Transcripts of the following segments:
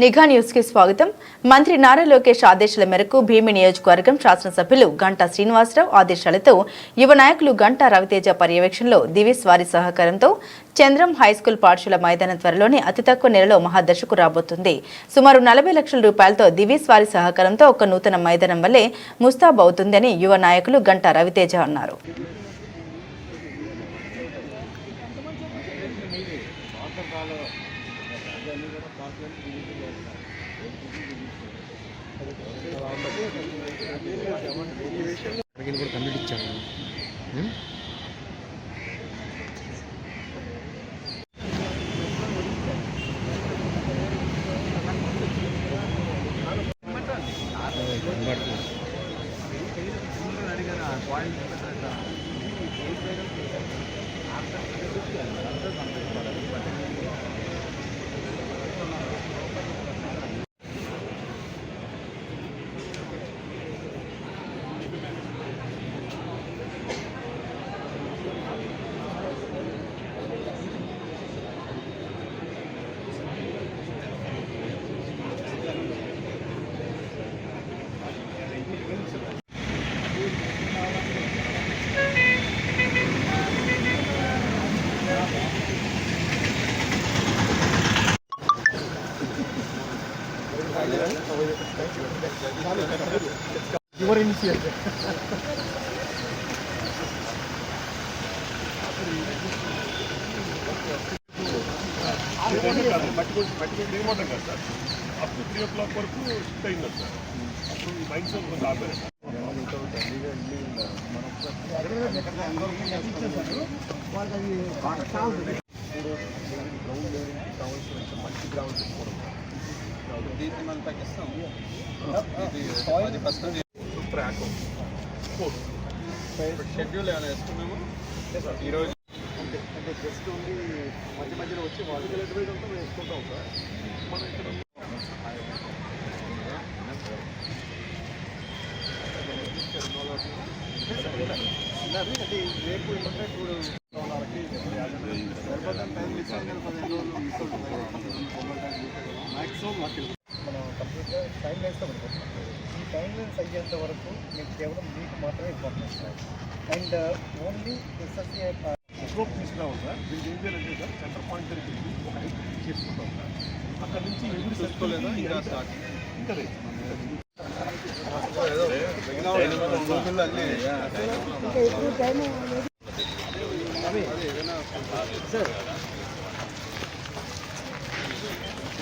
నిఘా న్యూస్కి స్వాగతం. మంత్రి నారా లోకేష్ ఆదేశాల మేరకు భీమి నియోజకవర్గం శాసనసభ్యులు గంటా శ్రీనివాసరావు ఆదేశాలతో యువ నాయకులు గంటా రవితేజ పర్యవేక్షణలో దివిస్ వారి సహకారంతో చంద్రం హైస్కూల్ పాఠశాల మైదానం త్వరలోనే అతి తక్కువ నెలలో మహాదశకు రాబోతుంది. సుమారు నలభై లక్షల రూపాయలతో దివిస్ వారి సహకారంతో ఒక నూతన మైదానం వల్లే ముస్తాబ్ అవుతుందని యువ నాయకులు గంటా రవితేజ అన్నారు. అడిగిన కూడా కంప్లీట్ ఇచ్చాను పట్టుకొని పట్టుకొని ఏమంటాం కదా sir up to three o'clock వరకు షిఫ్ట్ అయింది సార్ అప్పుడు నైన్ సెవెన్ కొంచెం ఆపారు తగ్గిస్తాం ఇది అది ఫస్ట్ ట్రాక్ స్పోర్ట్స్ షెడ్యూల్ ఏమైనా వేసుకున్నాము ఈరోజు అంటే జస్ట్ ఓన్లీ మధ్య మధ్యలో వచ్చి వాళ్ళు అడ్వైజ్ అంతా వేసుకుంటాం సార్ మనం ఇక్కడ ఉన్నది అంటే రేపు ఏంటంటే ఇప్పుడు వాళ్ళకి సరిపోతే టైం మిస్ అయింది కదా పదిహేను రోజులు మిస్ అవుతుంది మ్యాక్సిమం మాకు మనం కంప్లీట్గా టైం లైన్స్ పడిపోతున్నాం ఈ టైం లైన్స్ అయ్యేంత వరకు మీకు కేవలం మీకు మాత్రమే importance and only SSC slope తీసుకురావాలి సార్. దీనికి ఏం చేయాలంటే సార్ సెంటర్ పాయింట్ దగ్గరికి వెళ్ళి ఒక హైట్ చేసుకుంటాం సార్. అక్కడ నుంచి ఎగురు చూసుకోలేదా? ఇంకా స్టార్ట్ ఇంకా లేదు. గూగుల్లో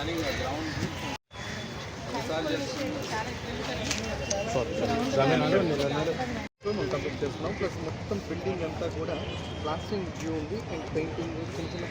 ప్లానింగ్ గ్రౌండ్ చేస్తున్నాం కంప్లీట్ చేస్తున్నాం ప్లస్ మొత్తం బిల్డింగ్ అంతా కూడా ప్లాస్టింగ్ వ్యూ ఉంది అండ్ పెయింటింగ్ చిన్న చిన్న